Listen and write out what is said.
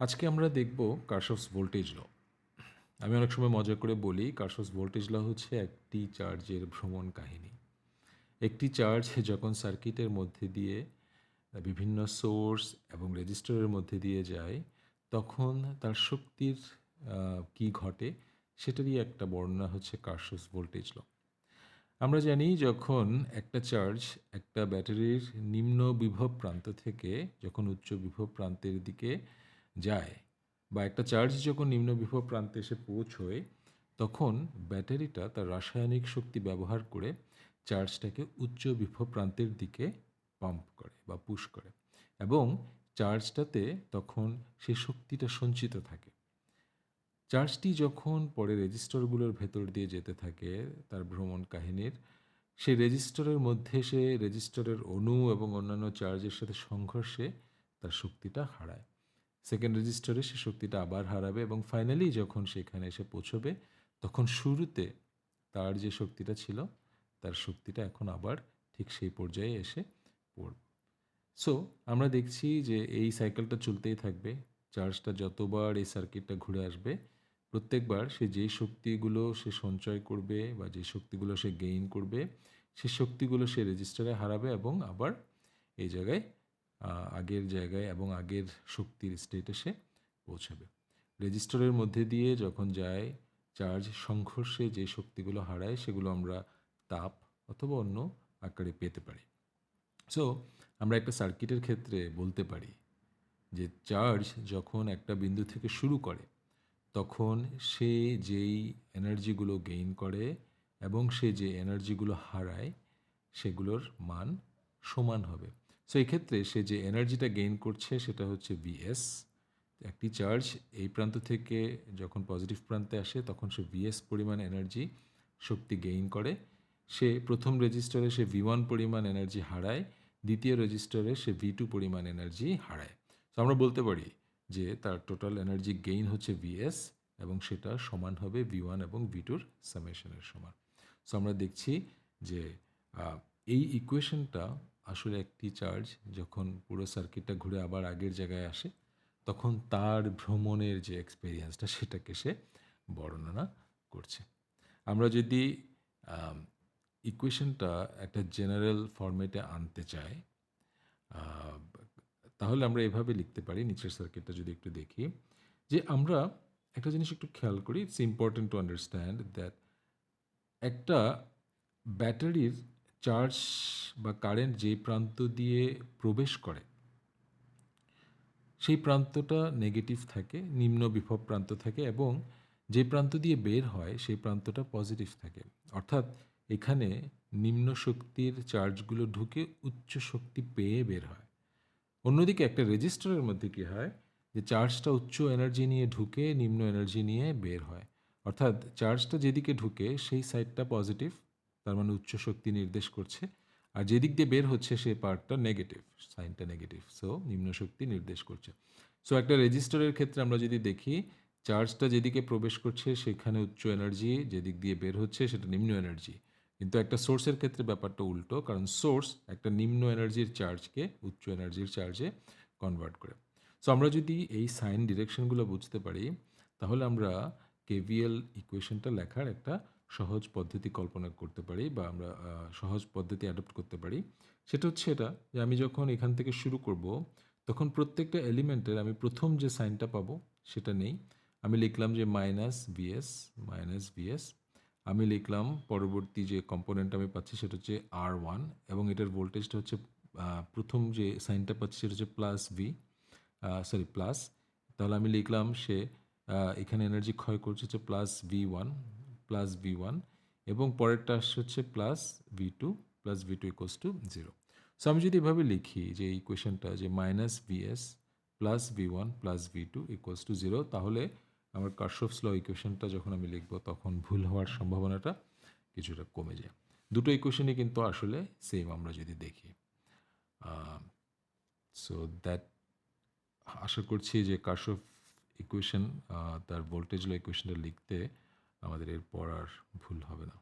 আজকে আমরা দেখব কার্শফস ভোল্টেজ ল। আমি অনেক সময় মজা করে বলি, কার্শফস ভোল্টেজ ল হচ্ছে একটি চার্জের ভ্রমণ কাহিনী। একটি চার্জ যখন সার্কিটের মধ্যে দিয়ে, বিভিন্ন সোর্স এবং রেজিস্টারের মধ্যে দিয়ে যায়, তখন তার শক্তির কি ঘটে সেটারই একটা বর্ণনা হচ্ছে কার্শফস ভোল্টেজ ল। আমরা জানি যখন একটা চার্জ একটা ব্যাটারির নিম্ন বিভব প্রান্ত থেকে, যখন উচ্চ বিভব প্রান্তের দিকে যায় বা একটা চার্জ যখন নিম্ন বিভব প্রান্তে এসে পৌঁছয়, তখন ব্যাটারিটা তার রাসায়নিক শক্তি ব্যবহার করে চার্জটাকে উচ্চ বিভব প্রান্তের দিকে পাম্প করে বা পুশ করে এবং চার্জটাতে তখন সে শক্তিটা সঞ্চিত থাকে। চার্জটি যখন পরে রেজিস্টরগুলোর ভেতর দিয়ে যেতে থাকে, তার ভ্রমণ কাহিনীর, সে রেজিস্টরের মধ্যে সে রেজিস্টরের অণু এবং অন্যান্য চার্জের সাথে সংঘর্ষে তার শক্তিটা হারায়। সেকেন্ড রেজিস্টারে সে শক্তিটা আবার হারাবে এবং ফাইনালি যখন সেখানে এসে পৌঁছবে, তখন শুরুতে তার যে শক্তিটা ছিল, তার শক্তিটা এখন আবার ঠিক সেই পর্যায়ে এসে পড়বে। সো আমরা দেখছি যে এই সাইকেলটা চলতেই থাকবে। চার্জটা যতবার এই সার্কিটটা ঘুরে আসবে, প্রত্যেকবার সে যেই শক্তিগুলো সে সঞ্চয় করবে বা যে শক্তিগুলো সে গেইন করবে, সে শক্তিগুলো সে রেজিস্টারে হারাবে এবং আবার এই জায়গায় আগের জায়গায় এবং আগের শক্তির স্টেটে সে পৌঁছাবে। রেজিস্টরের মধ্যে দিয়ে যখন যায় চার্জ সংঘর্ষে যে শক্তিগুলো হারায়, সেগুলো আমরা তাপ অথবা অন্য আকারে পেতে পারি। সো আমরা একটা সার্কিটের ক্ষেত্রে বলতে পারি যে চার্জ যখন একটা বিন্দু থেকে শুরু করে, তখন সে যেই এনার্জিগুলো গেইন করে এবং সে যে এনার্জিগুলো হারায়, সেগুলোর মান সমান হবে। সো এই ক্ষেত্রে সে যে এনার্জিটা গেইন করছে সেটা হচ্ছে ভিএস একটি চার্জ এই প্রান্ত থেকে যখন পজিটিভ প্রান্তে আসে, তখন সে ভিএস পরিমাণ এনার্জি শক্তি গেইন করে। সে প্রথম রেজিস্টারে সে ভি ওয়ান পরিমাণ এনার্জি হারায়, দ্বিতীয় রেজিস্টারে সে ভি টু পরিমাণ এনার্জি হারায়। তো আমরা বলতে পারি যে তার টোটাল এনার্জি গেইন হচ্ছে ভিএস এবং সেটা সমান হবে ভি ওয়ান এবং ভি টুর সামেশনের সমান। সো আমরা দেখছি যে এই ইকুয়েশনটা আসলে একটি চার্জ যখন পুরো সার্কিটটা ঘুরে আবার আগের জায়গায় আসে, তখন তার ভ্রমণের যে এক্সপেরিয়েন্সটা সেটাকে সে বর্ণনা করছে। আমরা যদি ইকুয়েশনটা একটা জেনারেল ফরম্যাটে আনতে চাই তাহলে আমরা এভাবে লিখতে পারি, নিচের সার্কিটটা যদি একটু দেখি, যে আমরা একটা জিনিস একটু খেয়াল করি it's important to understand that একটা ব্যাটারির চার্জ বা কারেন্ট যেই প্রান্ত দিয়ে প্রবেশ করে, সেই প্রান্তটা নেগেটিভ থাকে, নিম্ন বিভব প্রান্ত থাকে এবং যে প্রান্ত দিয়ে বের হয়, সেই প্রান্তটা পজিটিভ থাকে। অর্থাৎ এখানে নিম্ন শক্তির চার্জগুলো ঢুকে উচ্চ শক্তি পেয়ে বের হয়। অন্যদিকে একটা রেজিস্টারের মধ্যে কি হয়? যে চার্জটা উচ্চ এনার্জি নিয়ে ঢুকে নিম্ন এনার্জি নিয়ে বের হয়। অর্থাৎ চার্জটা যেদিকে ঢুকে, সেই সাইডটা পজিটিভ তার মানে উচ্চ শক্তি নির্দেশ করছে। আর যেদিক দিয়ে বের হচ্ছে সেই পার্টটা নেগেটিভ সাইনটা নেগেটিভ সো নিম্ন শক্তি নির্দেশ করছে। সো একটা রেজিস্টারের ক্ষেত্রে আমরা যদি দেখি চার্জটা যেদিকে প্রবেশ করছে সেখানে উচ্চ এনার্জি যেদিক দিয়ে বের হচ্ছে সেটা নিম্ন এনার্জি কিন্তু একটা সোর্সের ক্ষেত্রে ব্যাপারটা উল্টো, কারণ সোর্স একটা নিম্ন এনার্জির চার্জকে উচ্চ এনার্জির চার্জে কনভার্ট করে। সো আমরা যদি এই সাইন ডিরেকশনগুলো বুঝতে পারি, তাহলে আমরা কেভিএল ইকুয়েশনটা লেখার একটা সহজ পদ্ধতি কল্পনা করতে পারি বা আমরা সহজ পদ্ধতি অ্যাডপ্ট করতে পারি। সেটা হচ্ছে এটা যে আমি যখন এখান থেকে শুরু করব, তখন প্রত্যেকটা এলিমেন্টের আমি প্রথম যে সাইনটা পাবো সেটা নেই। আমি লিখলাম যে মাইনাস ভিএস মাইনাস ভিএস আমি লিখলাম পরবর্তী যে কম্পোনেন্ট আমি পাচ্ছি সেটা হচ্ছে আর ওয়ান এবং এটার ভোল্টেজটা হচ্ছে প্রথম যে সাইনটা পাচ্ছি সেটা হচ্ছে প্লাস ভি সরি প্লাস তাহলে আমি লিখলাম সে এখানে এনার্জি ক্ষয় করছে হচ্ছে plus V one plus V one এবং পরেরটা আসছে হচ্ছে plus V two plus V two equals to zero so আমি যদি এভাবে লিখি যে এই ইকুয়েশনটা যে minus VS plus V one plus V two equals to zero তাহলে আমার কার্শফস ল ইকুয়েশনটা যখন আমি লিখব, তখন ভুল হওয়ার সম্ভাবনাটা কিছুটা কমে যায়। দুটো ইকুয়েশনই কিন্তু আসলে সেম আমরা যদি দেখি। সো দ্যাট আশা করছি যে কার্শফ ইকুয়েশন তার ভোল্টেজ ল ইকুয়েশনটা লিখতে আমাদের এরপর আর ভুল হবে না।